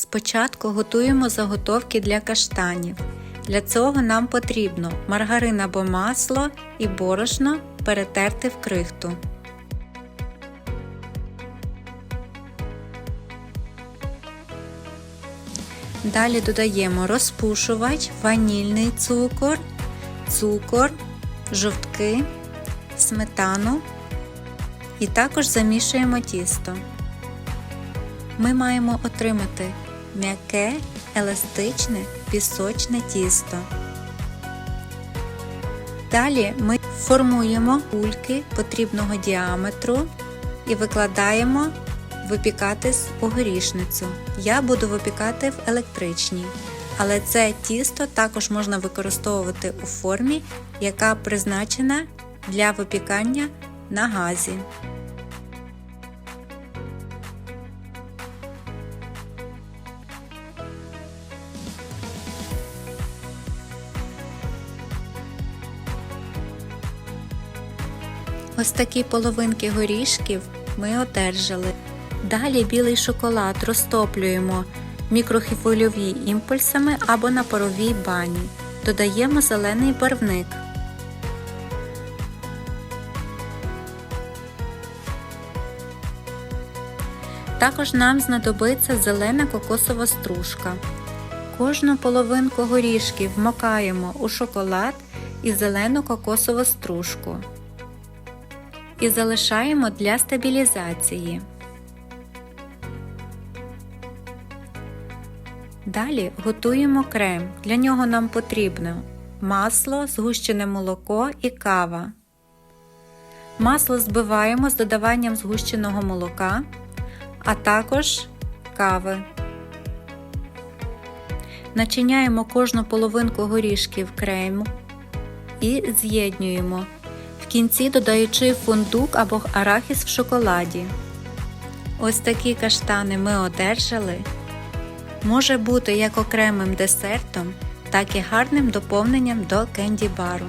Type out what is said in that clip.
Спочатку готуємо заготовки для каштанів. Для цього нам потрібно маргарин або масло і борошно перетерти в крихту. Далі додаємо розпушувач, ванільний цукор, цукор, жовтки, сметану і також замішуємо тісто. Ми маємо отримати м'яке, еластичне, пісочне тісто. Далі ми формуємо кульки потрібного діаметру і викладаємо випікатись у горішницю. Я буду випікати в електричній, але це тісто також можна використовувати у формі, яка призначена для випікання на газі. Ось такі половинки горішків ми одержали. Далі білий шоколад розтоплюємо в імпульсами або на паровій бані. Додаємо зелений барвник. Також нам знадобиться зелена кокосова стружка. Кожну половинку горішків вмокаємо у шоколад і зелену кокосову стружку і залишаємо для стабілізації. Далі готуємо крем. Для нього нам потрібно масло, згущене молоко і кава. Масло збиваємо з додаванням згущеного молока, а також кави. Начиняємо кожну половинку горішків крему і з'єднуємо в кінці додаючи фундук або арахіс в шоколаді. Ось такі каштани ми одержали. Може бути як окремим десертом, так і гарним доповненням до кенді бару.